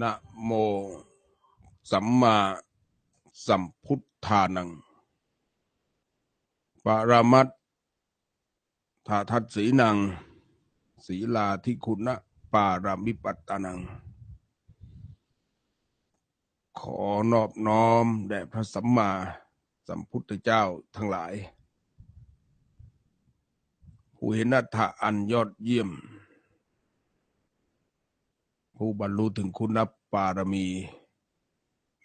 นะโม สัมมาสัมพุทธานัง ปรมัตถาทัตสีนัง ศีลาทิคุณะปารามิปัตตานัง ขอนอบน้อมแด่พระสัมมาสัมพุทธเจ้าทั้งหลาย ผู้เห็นอัตถะอันยอดเยี่ยม ผู้บรรลุถึงคุณปารมี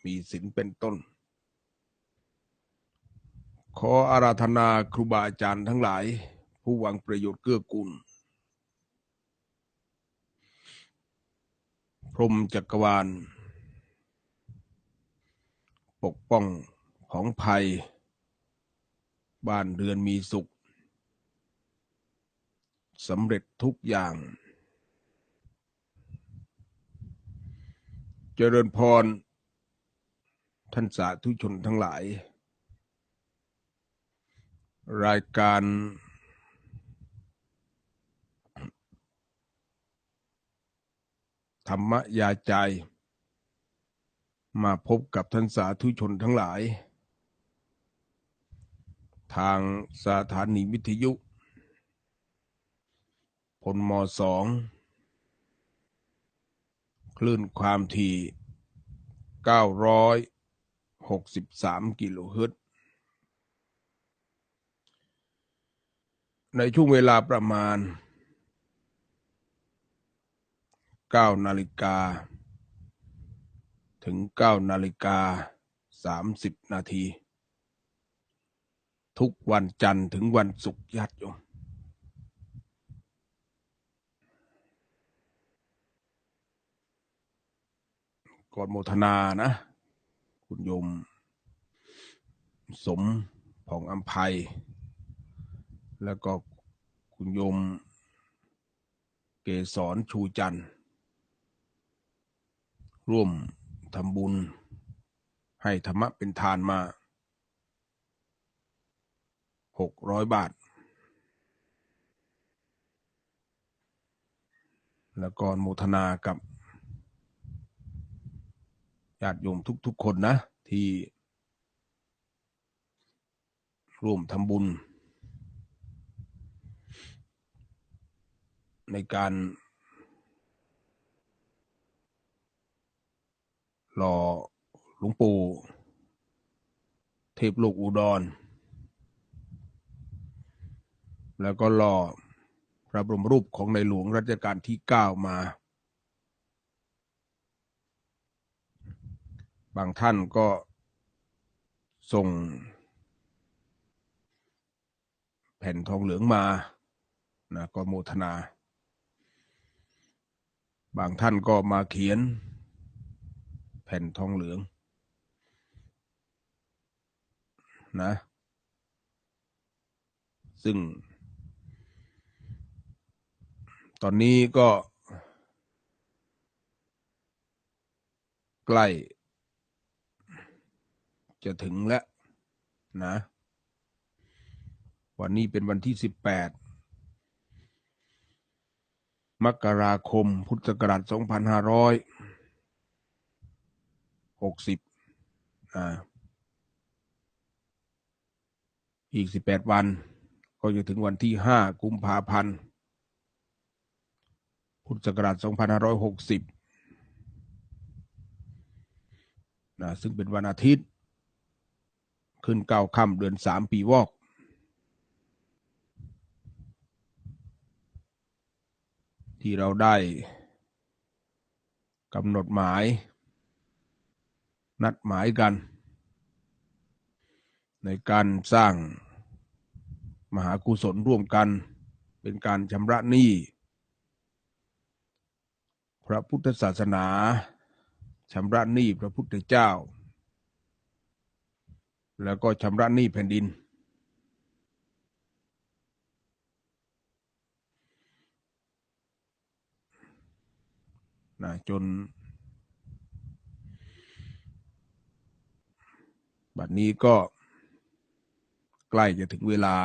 มีศีลเป็นต้น ขออาราธนาครูบาอาจารย์ทั้งหลาย ผู้หวังประโยชน์เกื้อกูล พรมจักรวาล ปกป้องของภัย บ้านเรือนมีสุขสำเร็จทุกอย่าง เจริญพร ท่านสาธุชนทั้งหลาย รายการ ธรรมยาใจ มาพบกับท่านสาธุชนทั้งหลาย ทางสถานีวิทยุ พลมสอง คลื่นความถี่ 963 กิโลเฮิรตซ์ ในช่วงเวลาประมาณ 9 นาฬิกา ถึง 9 นาฬิกา 30 นาที ทุกวันจันทร์ถึงวันศุกร์ญาติโยม ก่อนโมทนานะ คุณยม สมผ่องอัมภัย แล้วก็คุณยม เกสรชูจันทร์ ร่วมทำบุญ ให้ธรรมะเป็นทานมาหกร้อยบาท แล้วก็โมทนากับ ญาติโยมทุก ๆ คนนะ ที่ร่วมทำบุญ ในการรอหลวงปู่เทพโลกอุดร แล้วก็รอพระบรมรูปของในหลวงรัชกาลที่เก้ามา บางท่านก็ส่ง แผ่นทองเหลืองมานะก็โมทนา บางท่านก็มาเขียน แผ่นทองเหลือง นะ ซึ่ง ตอนนี้ก็ใกล้ จะถึงแล้วนะ วันนี้เป็นวันที่สิบแปดมกราคมพุทธศักราชสองพันห้าร้อยหกสิบอ่าอีกสิบแปดวัน ก็จะถึงวันที่ห้ากุมภาพันธ์พุทธศักราชสองพันห้าร้อยหกสิบนะซึ่งเป็นวันอาทิตย์ ขึ้นเก้าค่ำเดือนสามปีวอก ที่เราได้กำหนดหมาย นัดหมายกัน ในการสร้างมหากุศลร่วมกัน เป็นการชำระหนี้พระพุทธศาสนาชำระหนี้พระพุทธเจ้า แล้วก็ชำระหนี้แผ่นดิน นะจน บัดนี้ก็ใกล้จะถึงเวลา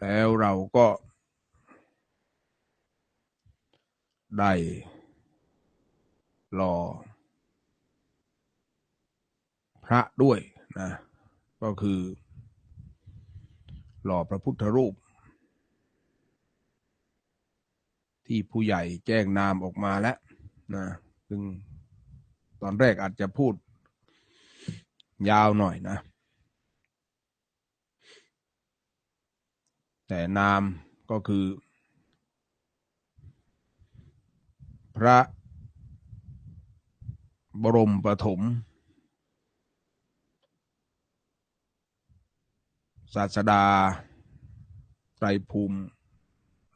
แล้วเราก็ได้รอ พระด้วยนะก็คือ หล่อพระพุทธรูป ที่ผู้ใหญ่แจ้งนามออกมาแล้วนะซึ่งตอนแรกอาจจะพูดยาวหน่อยนะ แต่นามก็คือ พระบรมปฐม ศาสดา ไตรภูมิ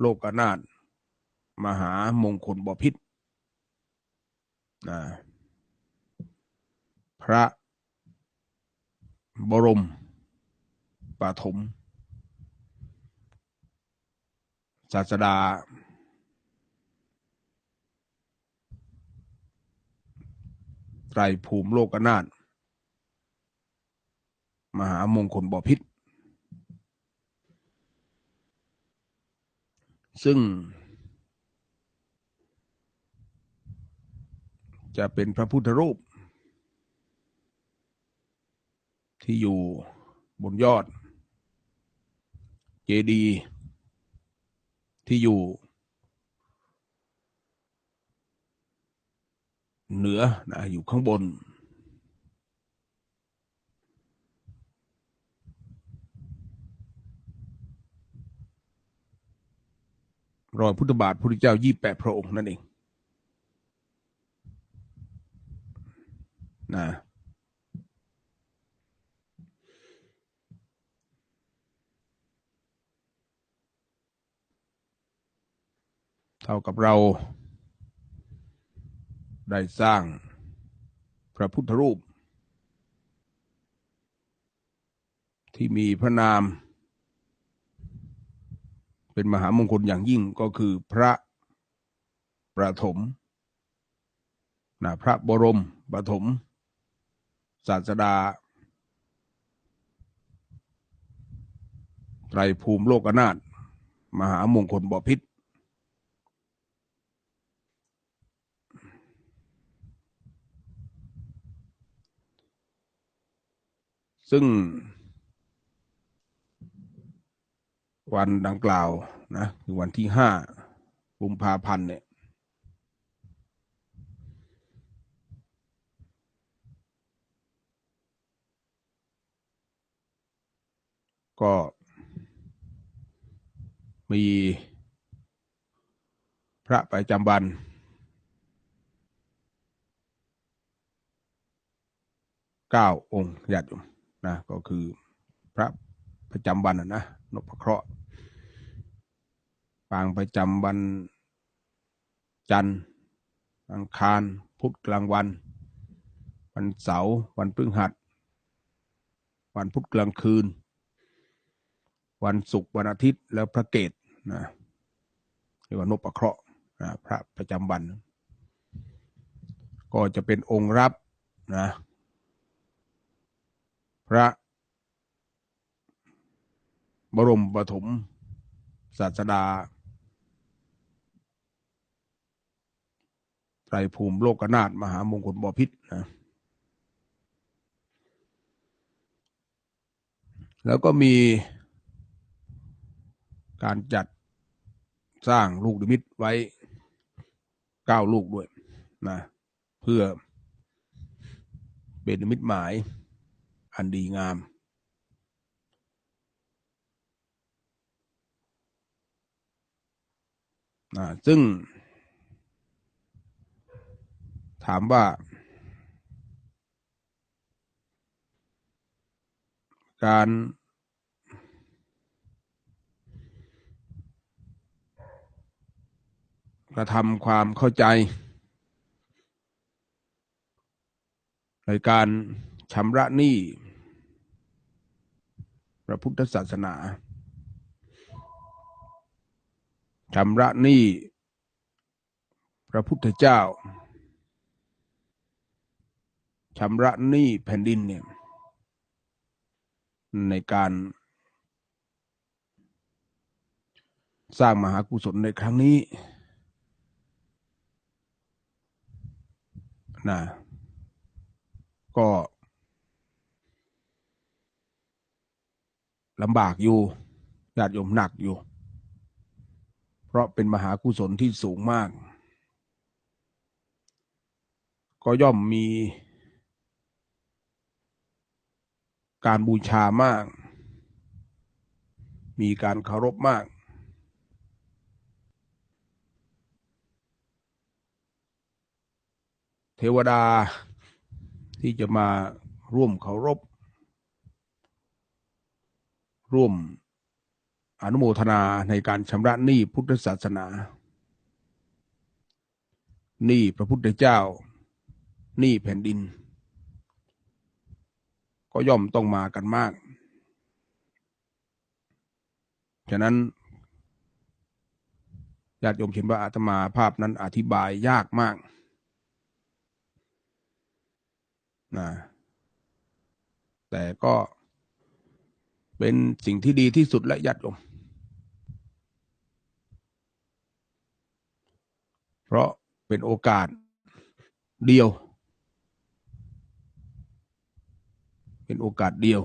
โลกนาถมหามงคลบพิษนะพระบรมปฐมศาสดา ไตรภูมิโลกนาถมหามงคลบพิษ ซึ่ง จะเป็นพระพุทธรูป ที่อยู่บนยอด เจดีย์ที่อยู่เหนือนะอยู่ข้างบน รอยพุทธบาทพระพุทธเจ้ายี่แปดพระองค์นั่นเองนะเท่ากับเราได้สร้างพระพุทธรูป ที่มีพระนาม เป็นมหามงคลอย่างยิ่งก็คือพระประถมนะพระบรมประถมศาสดา ไตรภูมิโลกนาถมหามงคลบพิษซึ่ง วันดังกล่าวนะคือวันที่ห้ากุมภาพันธ์เนี่ยก็มีพระประจำวัน เก้าองค์ญาติโยมนะก็คือพระประจำวันนะนะนพเคราะห์ ปางประจำวันจันทร์อังคารพุธกลางวัน วันเสาร์วันพฤหัส วันพุธกลางคืน วันศุกร์วันอาทิตย์แล้วพระเกตนะเรียกว่านพเคราะห์นะพระประจำวัน ก็จะเป็นองค์รับนะพระบรมปฐมศาสดา ไตรภูมิโลกนาถมหามงคลบพิษนะแล้วก็มีการจัดสร้างลูกดิมิตไว้เก้าลูกด้วยนะเพื่อเป็นนิมิตหมายอันดีงาม นะซึ่ง ถามว่า การกระทำความเข้าใจ ในการชำระหนี้พระพุทธศาสนาชำระหนี้พระพุทธเจ้า ชำระหนี้แผ่นดินเนี่ยในการสร้างมหากุศลในครั้งนี้นะก็ลำบากอยู่ญาติโยมหนักอยู่ เพราะเป็นมหากุศลที่สูงมาก ก็ย่อมมี การบูชามาก มีการเคารพมาก เทวดาที่จะมาร่วมเคารพ ร่วมอนุโมทนาในการชำระหนี้พุทธศาสนาหนี้พระพุทธเจ้าหนี้แผ่นดิน ย่อมต้องมากันมาก ฉะนั้นญาติโยมเห็นว่าอาตมาภาพนั้นอธิบายยากมากนะแต่ก็เป็นสิ่งที่ดีที่สุดและญาติโยมเพราะเป็นโอกาสเดียว เป็นโอกาสเดียว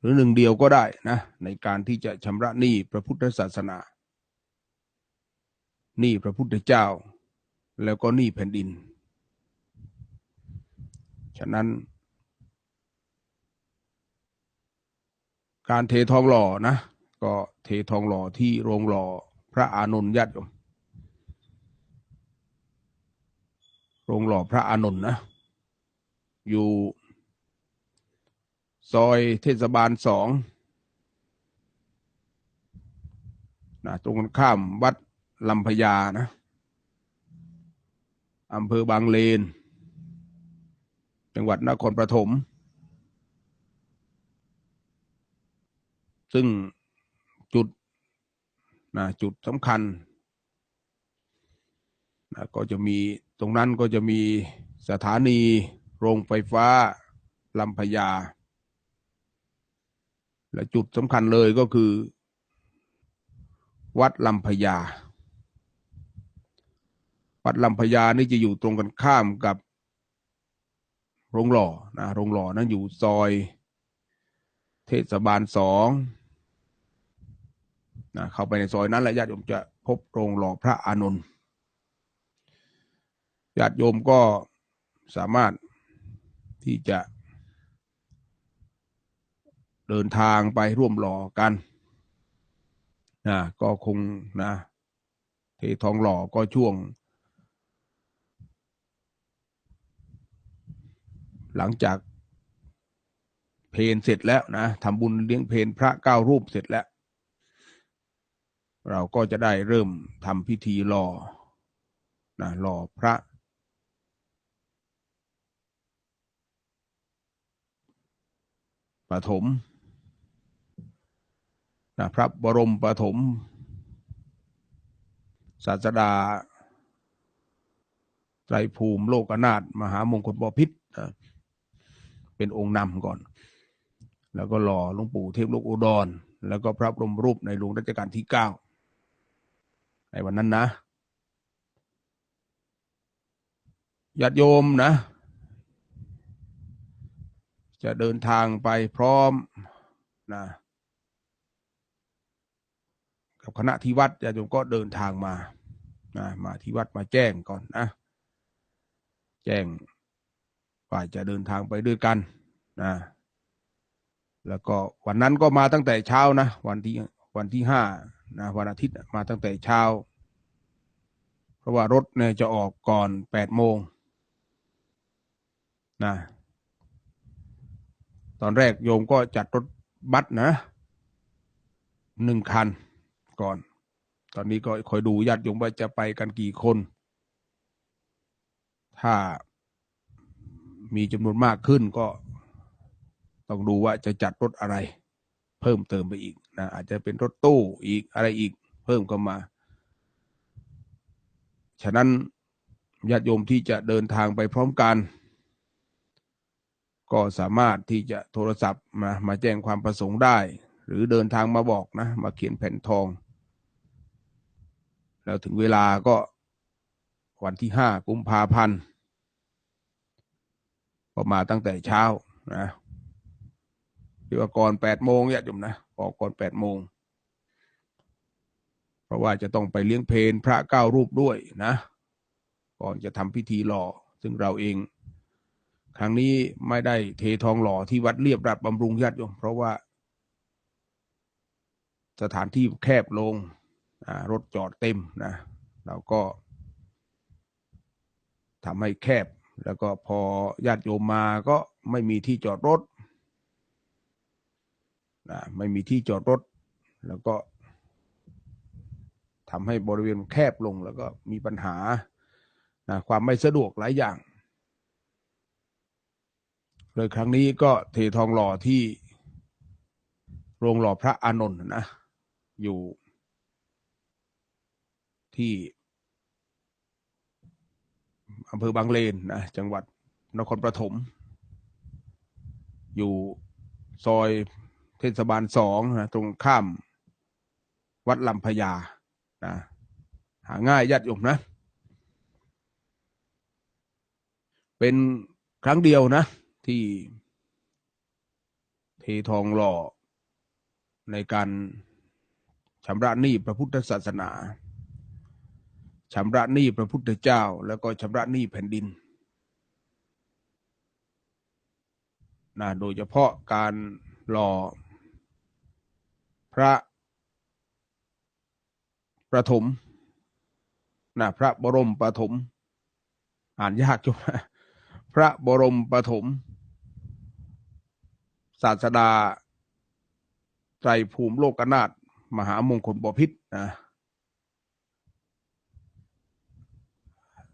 หรือหนึ่งเดียวก็ได้นะ ในการที่จะชำระหนี้พระพุทธศาสนาหนี้พระพุทธเจ้า แล้วก็หนี้แผ่นดิน ฉะนั้น การเททองหล่อนะ ก็เททองหล่อที่โรงหล่อพระอานนท์ญาติโยมโรงหล่อพระอานนท์นะ อยู่ ซอยเทศบาลสองนะตรงกันข้ามวัดลำพญานะอำเภอบางเลน จังหวัดนครปฐมซึ่งจุดนะจุดสำคัญนะก็จะมีตรงนั้นก็จะมีสถานีโรงไฟฟ้าลำพญา และจุดสำคัญเลยก็คือ วัดลำพญา วัดลำพญานี่จะอยู่ตรงกันข้ามกับโรงหล่อนะโรงหล่อนั้นอยู่ซอย เทศบาลสองนะเข้าไปในซอยนั้นแล้วญาติโยมจะพบโรงหล่อพระอานนท์ญาติโยมก็สามารถที่จะ เดินทางไปร่วมหล่อกันนะก็คงนะเททองหล่อก็ช่วง หลังจากเพนเสร็จแล้วนะทำบุญเลี้ยงเพนพระเก้ารูปเสร็จแล้ว เราก็จะได้เริ่มทำพิธีหล่อนะหล่อพระปฐม นะพระบรมปฐมศาสดาไตรภูมิโลกนาถมหามงคลบพิษนะเป็นองค์นำก่อน แล้วก็หล่อหลวงปู่เทพโลกอุดร แล้วก็พระบรมรูปในหลวงรัชกาลที่เก้าในวันนั้นนะญาติโยมนะ จะเดินทางไปพร้อมนะ กับคณะที่วัดญาติโยมก็เดินทางมานะมาที่วัดมาแจ้งก่อนนะ แจ้งว่าจะเดินทางไปด้วยกันนะแล้วก็วันนั้นก็มาตั้งแต่เช้านะ วันที่วันที่ห้านะวันอาทิตย์มาตั้งแต่เช้า เพราะว่ารถเนี่ยจะออกก่อนแปดโมงนะตอนแรกโยมก็จัดรถบัสนะหนึ่งคัน ก่อน ตอนนี้ก็คอยดูญาติโยมว่าจะไปกันกี่คน ถ้ามีจำนวนมากขึ้นก็ต้องดูว่าจะจัดรถอะไร เพิ่มเติมไปอีกนะอาจจะเป็นรถตู้อีกอะไรอีก เพิ่มเข้ามา ฉะนั้นญาติโยมที่จะเดินทางไปพร้อมกัน ก็สามารถที่จะโทรศัพท์มามาแจ้งความประสงค์ได้ หรือเดินทางมาบอกนะ มาเขียนแผ่นทอง แล้วถึงเวลาก็วันที่ห้ากุมภาพันธ์ก็มาตั้งแต่เช้านะที่ว่าก่อนแปดโมงเนี่ยจุมนะออกก่อนแปดโมงเพราะว่าจะต้องไปเลี้ยงเพลพระเก้ารูปด้วยนะ ก่อนจะทำพิธีหล่อ ซึ่งเราเอง ครั้งนี้ไม่ได้เททองหล่อที่วัดเรียบรัดบำรุงญาติโยมเพราะว่า สถานที่แคบลง รถจอดเต็มนะ เราก็ทำให้แคบ แล้วก็พอญาติโยมมาก็ไม่มีที่จอดรถนะไม่มีที่จอดรถ แล้วก็ทำให้บริเวณแคบลงแล้วก็มีปัญหานะความไม่สะดวกหลายอย่างเลยครั้งนี้ก็เททองหล่อที่โรงหล่อพระอานนท์นะ อยู่ ที่อำเภอบางเลนนะจังหวัดนครปฐมอยู่ซอยเทศบาลสองนะตรงข้ามวัดลำพญานะหาง่ายญาติโยมนะ เป็นครั้งเดียวนะ ที่เททองหล่อในการชำระหนี้พระพุทธศาสนา ชำระหนี้พระพุทธเจ้า แล้วก็ชำระหนี้แผ่นดินนะโดยเฉพาะการหล่อพระประถมนะพระบรมประถม อ่านยากจุ๊บพระบรมประถม ศาสดาไตรภูมิโลกนาถมหามงคลบพิษนะ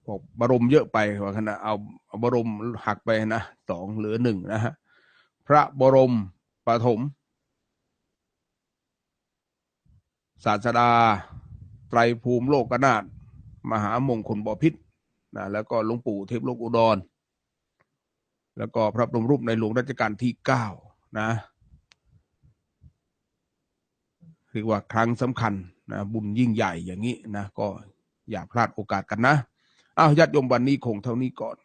บอกบรมเยอะไปว่าขณะเอาเอาบรมหักไปนะสองเหลือหนึ่งนะฮะพระบรมปฐมศาสดา ไตรภูมิโลกนาถมหามงคลบพิษนะแล้วก็หลวงปู่เทพโลกอุดร แล้วก็พระบรมรูปในหลวงรัชกาลที่เก้านะเรียกว่าครั้งสำคัญนะบุญยิ่งใหญ่อย่างนี้นะก็อย่าพลาดโอกาสกันนะ อ้าวญาติโยมวันนี้คงเท่านี้ก่อน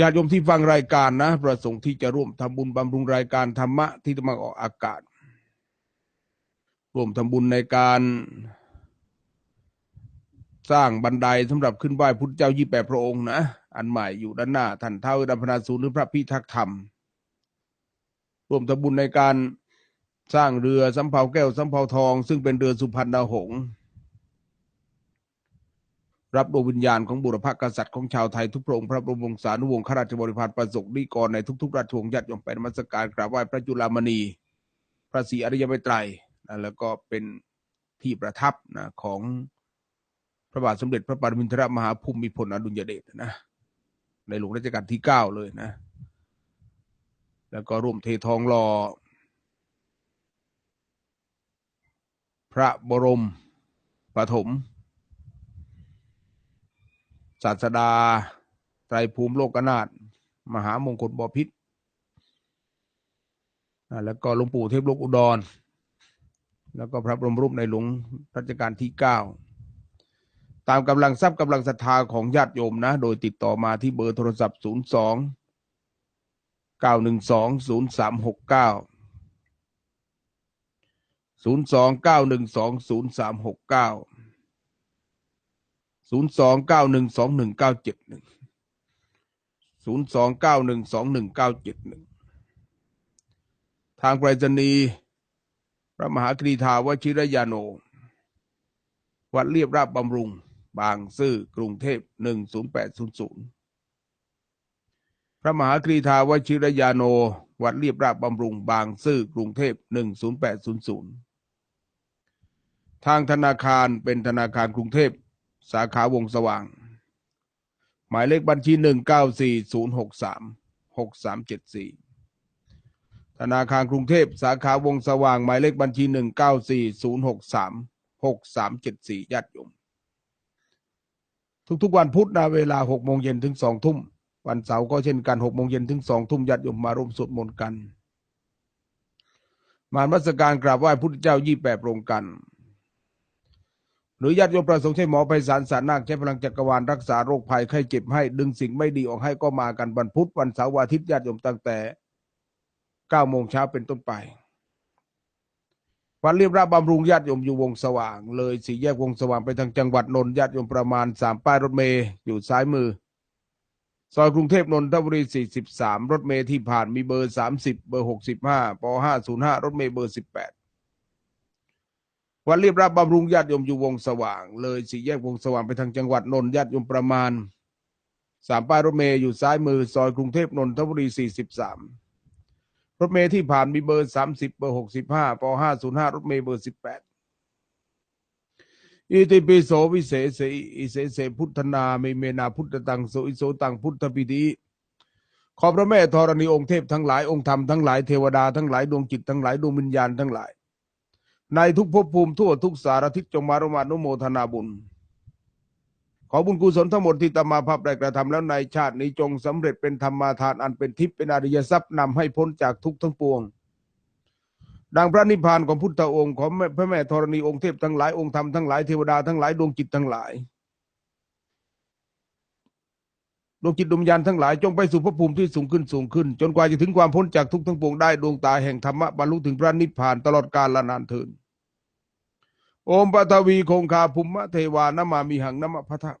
ญาติโยมที่ฟังรายการนะ ประสงค์ที่จะร่วมทำบุญบำรุงรายการธรรมะที่จะมาออกอากาศ ร่วมทำบุญในการ สร้างบันไดสำหรับขึ้นไหว้พุทธเจ้ายี่แปดพระองค์นะ อันใหม่อยู่ด้านหน้าท่านเท้าดัมพนาศูนหรือพระพิทักษ์ธรรม ร่วมทำบุญในการสร้างเรือสำเภาแก้วสำเภาทอง ซึ่งเป็นเรือสุพรรณหงษ์ รับดวงวิญญาณของบุรพกษัตริย์ของชาวไทยทุกพระองค์พระบรมวงศานุวงศ์ข้าราชบริพารประสบนิกรในทุกๆราชวงศ์ญาติโยมไปนมัสการกราบไหว้พระจุลามณี พระศรีอริยเมตไตรนะแล้วก็เป็นที่ประทับนะของพระบาทสมเด็จพระปรมินทรมหาภูมิพลอดุลยเดชนะในหลวงรัชกาลที่เก้าเลยนะ แล้วก็ร่วมเททองรอ พระบรมปฐม ศาสดา ไตรภูมิโลกนาถมหามงคลบพิษแล้วก็หลวงปู่เทพโลกอุดร แล้วก็พระบรมรูปในหลวงรัชกาลที่เก้าตามกำลังทรัพย์กำลังศรัทธาของญาติโยมนะ โดยติดต่อมาที่เบอร์โทรศัพท์ 0 2 9 1 2 0 3 6 9 0 2 9 1 2 0 3 6 9 ศูนย์สองเก้าหนึ่งสองหนึ่งเก้าเจ็ดหนึ่งศูนย์สองเก้าหนึ่งสองหนึ่งเก้าเจ็ดหนึ่งทางไปรษณีย์พระมหากรีธาวชิรยาโน วัดเรียบราบบำรุง บางซื่อกรุงเทพหนึ่งศูนย์แปดศูนย์ศูนย์พระมหากรีธาวชิรยาโน วัดเรียบราบบำรุง บางซื่อกรุงเทพหนึ่งศูนย์แปดศูนย์ศูนย์ทางธนาคารเป็นธนาคารกรุงเทพ สาขาวงสว่าง หมายเลขบัญชีหนึ่งเก้าสี่ศูนย์หกสามหกสามเจ็ดสี่ธนาคารกรุงเทพสาขาวงสว่าง หมายเลขบัญชีหนึ่งเก้าสี่ศูนย์หกสามหกสามเจ็ดสี่ญาติโยมทุกๆวันพุธนะเวลาหกโมงเย็นถึงสองทุ่ม วันเสาร์ก็เช่นกันหกโมงเย็นถึงสองทุ่มญาติโยมมาร่วมสวดมนต์กัน มามัสการกราบไหว้พุทธเจ้ายี่แปดโรงกัน หรือญาติโยมประสงค์ใช้หมอไพศาลสารนาคใช้พลังจักรวาลรักษาโรคภัยไข้เจ็บให้ดึงสิ่งไม่ดีออกให้ก็มากันวันพุธวันเสาร์วันอาทิตย์ญาติโยมตั้งแต่เก้าโมงเช้าเป็นต้นไปวัดเรียบราบบำรุงญาติโยมอยู่วงสว่าง เลยสี่แยกวงสว่างไปทางจังหวัดนนท์ญาติโยมประมาณสามป้ายรถเมย์อยู่ซ้ายมือ ซอยกรุงเทพนนทบุรี 43 รถเมล์ที่ผ่านมีเบอร์ 30 เบอร์ 65ป505 รถเมล์เบอร์ 18 วันเรียบรับบำรุงญาติโยมอยู่วงสว่าง เลยสี่แยกวงสว่างไปทางจังหวัดนนท์ญาติโยมประมาณสามป้ายรถเมล์อยู่ซ้ายมือซอยกรุงเทพนนทบุรี43รถเมล์ที่ผ่านมีเบอร์30เบอร์65ป505รถเมล์เบอร์18อิติปิโสวิเศษอิเสเสพุทธนาเมเมนาพุทธตังโสอิโสตังพุทธปิติขอพระแม่ธรณีองค์เทพทั้งหลายองค์ธรรมทั้งหลายเทวดาทั้งหลายดวงจิตทั้งหลายดวงวิญญาณทั้งหลาย ในทุกภพภูมิทั่วทุกสารทิศจงมารมานุโมทนาบุญ ขอบุญกุศลทั้งหมดที่ตมาภาพได้กระทำแล้วในชาตินี้จงสำเร็จเป็นธรรมาทานอันเป็นทิพย์เป็นอริยทรัพย์นำให้พ้นจากทุกทั้งปวง ดังพระนิพพานของพุทธองค์ของพระแม่ธรณีองค์เทพทั้งหลายองค์ธรรมทั้งหลายเทวดาทั้งหลายดวงจิตทั้งหลายดวงจิตดวงวิญญาณทั้งหลายจงไปสู่ภพภูมิที่สูงขึ้นสูงขึ้น จนกว่าจะถึงความพ้นจากทุกทั้งปวงได้ดวงตาแห่งธรรมะบรรลุถึงพระนิพพานตลอดกาลละนานเทิน โอมปฐวีคงคาภุมมะเทวานามามีหังนมะพะทะ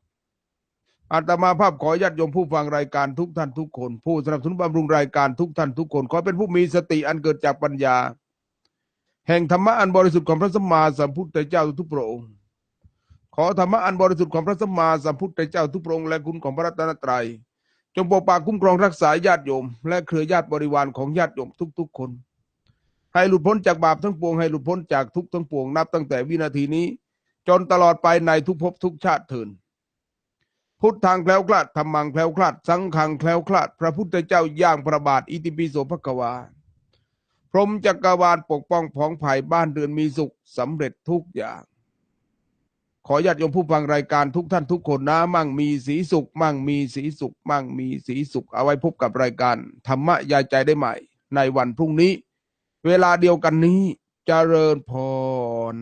อาตมาภาพขอญาติโยมผู้ฟังรายการทุกท่านทุกคน ผู้สนับสนุนบำรุงรายการทุกท่านทุกคน ขอเป็นผู้มีสติอันเกิดจากปัญญา แห่งธรรมะอันบริสุทธิ์ของพระสัมมาสัมพุทธเจ้าทุกพระองค์ ขอธรรมะอันบริสุทธิ์ของพระสัมมาสัมพุทธเจ้าทุกพระองค์และคุณของพระรัตนตรัย จงปกปักคุ้มครองรักษาญาติโยม และเครือญาติบริวารของญาติโยมทุก ๆ คน ให้หลุดพ้นจากบาปทั้งปวงให้หลุดพ้นจากทุกทั้งปวงนับตั้งแต่วินาทีนี้ จนตลอดไปในทุกภพทุกชาติเถินพุทธังแคล้วคลาดธรรมังแคล้วคลาด สังฆังแคล้วคลาด พระพุทธเจ้าย่างพระบาทอิติปิโสภควา พรมจักรวาลปกป้องผองภัยบ้านเรือนมีสุขสำเร็จทุกอย่าง ขอญาติโยมผู้ฟังรายการทุกท่านทุกคนนะมั่งมีสีสุข มั่งมีสีสุข มั่งมีสีสุข เอาไว้พบกับรายการธรรมะยายใจได้ใหม่ ในวันพรุ่งนี้ เวลาเดียวกันนี้เจริญพร